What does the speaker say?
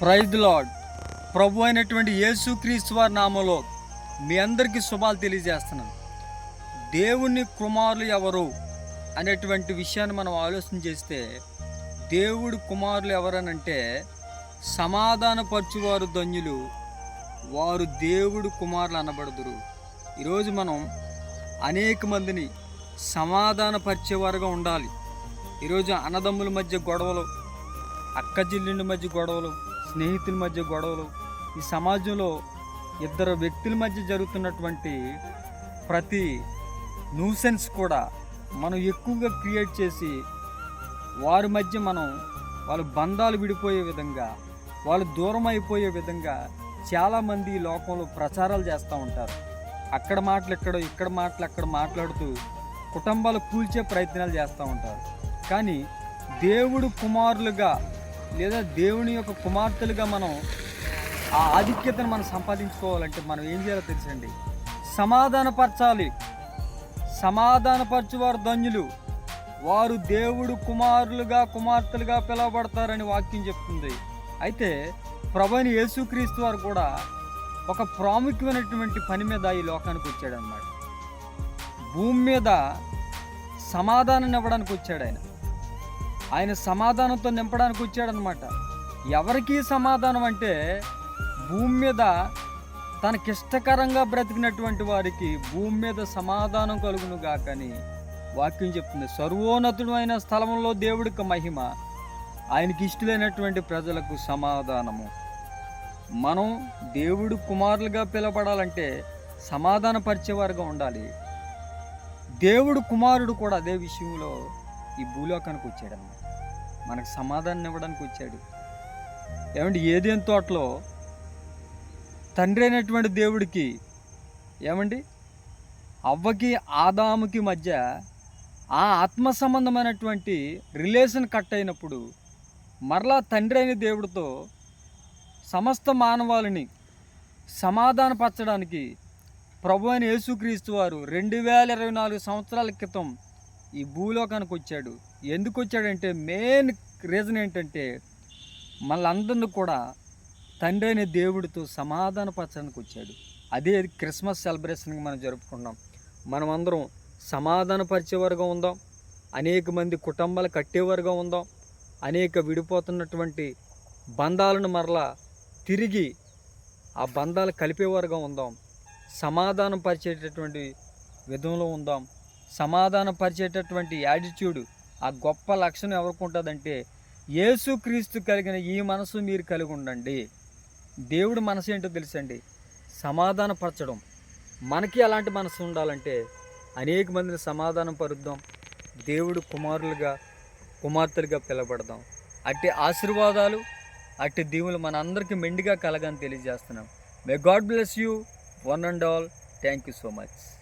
Praise lord. ప్రభు అయినటువంటి యేసుక్రీస్తు వారి నామంలో మీ అందరికీ శుభాలు తెలియజేస్తున్నాను. దేవుని కుమారులు ఎవరు అనేటువంటి విషయాన్ని మనం ఆలోచన చేస్తే దేవుడు కుమారులు ఎవరనంటే సమాధానపరచువారు ధన్యులు వారు దేవుడు కుమారులు అనబడుదురు. ఈరోజు మనం అనేక మందిని సమాధానపరిచేవారుగా ఉండాలి. ఈరోజు అన్నదమ్ముల మధ్య గొడవలు అక్క చెల్లెళ్ళ మధ్య గొడవలు స్నేహితుల మధ్య గొడవలు ఈ సమాజంలో ఇద్దరు వ్యక్తుల మధ్య జరుగుతున్నటువంటి ప్రతి న్యూసెన్స్ కూడా మనం ఎక్కువగా క్రియేట్ చేసి వారి మధ్య మనం వాళ్ళ బంధాలు విడిపోయే విధంగా వాళ్ళు దూరం అయిపోయే విధంగా చాలామంది ఈ లోకంలో ప్రచారాలు చేస్తూ ఉంటారు. అక్కడ మాటలు ఇక్కడ ఇక్కడ మాటలు అక్కడ మాట్లాడుతూ కుటుంబాలు కూల్చే ప్రయత్నాలు చేస్తూ ఉంటారు. కానీ దేవుడు కుమారులుగా లేదా దేవుని యొక్క కుమార్తెలుగా మనం ఆ ఆధిక్యతను మనం సంపాదించుకోవాలంటే మనం ఏం చేయాలో తెలుసండి? సమాధానపరచాలి. సమాధానపరచువారు ధన్యులు. వారు దేవుడు కుమారులుగా కుమార్తెలుగా పిలువబడతారని వాక్యం చెప్తుంది. అయితే ప్రభుని యేసుక్రీస్తు వారు కూడా ఒక ప్రాముఖ్యమైనటువంటి పని మీద ఈ లోకానికి వచ్చాడనమాట భూమి మీద సమాధానం ఇవ్వడానికి వచ్చాడు ఆయన. ఆయన సమాధానంతో నింపడానికి వచ్చాడనమాట ఎవరికి సమాధానం అంటే భూమి మీద తనకిష్టకరంగా బ్రతికినటువంటి వారికి భూమి మీద సమాధానం కలుగును గాకని వాక్యం చెప్తుంది. సర్వోన్నతుడు అయిన స్థలంలో దేవుడికి మహిమ ఆయనకి ఇష్టలైనటువంటి ప్రజలకు సమాధానము. మనం దేవుడు కుమారులుగా పిలబడాలంటే సమాధానపరిచేవారుగా ఉండాలి. దేవుడు కుమారుడు కూడా అదే విషయంలో ఈ భూలోకానికి వచ్చాడన్నమాట మనకు సమాధానం ఇవ్వడానికి వచ్చాడు. ఏమంటే ఏదేం తోటలో తండ్రి అయినటువంటి దేవుడికి ఏమండి? అవ్వకి ఆదాముకి మధ్య ఆ ఆత్మ సంబంధమైనటువంటి రిలేషన్ కట్ అయినప్పుడు మరలా తండ్రి అయిన దేవుడితో సమస్త మానవాళిని సమాధానపరచడానికి ప్రభు అయిన యేసుక్రీస్తు వారు రెండు వేల ఇరవై నాలుగు సంవత్సరాల క్రితం ఈ భూలోకానికి వచ్చాడు. ఎందుకు వచ్చాడంటే మెయిన్ రీజన్ ఏంటంటే మళ్ళందరినీ కూడా తండ్రి అయిన దేవుడితో సమాధానపరచడానికి వచ్చాడు. అదే క్రిస్మస్ సెలబ్రేషన్కి మనం జరుపుకున్నాం మనమందరం సమాధానపరిచేవారుగా ఉందాం. అనేక మంది కుటుంబాలు కట్టేవారుగా ఉందాం. అనేక విడిపోతున్నటువంటి బంధాలను మరలా తిరిగి ఆ బంధాలు కలిపేవారుగా ఉందాం. సమాధానం పరిచేటటువంటి విధంలో ఉందాం. సమాధానపరిచేటటువంటి యాటిట్యూడ్ ఆ గొప్ప లక్షణం ఎవరికి ఉంటుందంటే యేసుక్రీస్తు కలిగిన ఈ మనసు మీరు కలిగి ఉండండి దేవుడి మనసు ఏంటో తెలుసండి? సమాధానపరచడం. మనకి అలాంటి మనసు ఉండాలంటే అనేక మందిని సమాధానం పరుద్దాం. దేవుడు కుమారులుగా కుమార్తెలుగా పిలబడదాం అట్టి ఆశీర్వాదాలు అట్టి దీవులు మన అందరికీ మెండుగా కలగని తెలియజేస్తున్నాం. May God bless you one and all thank you so much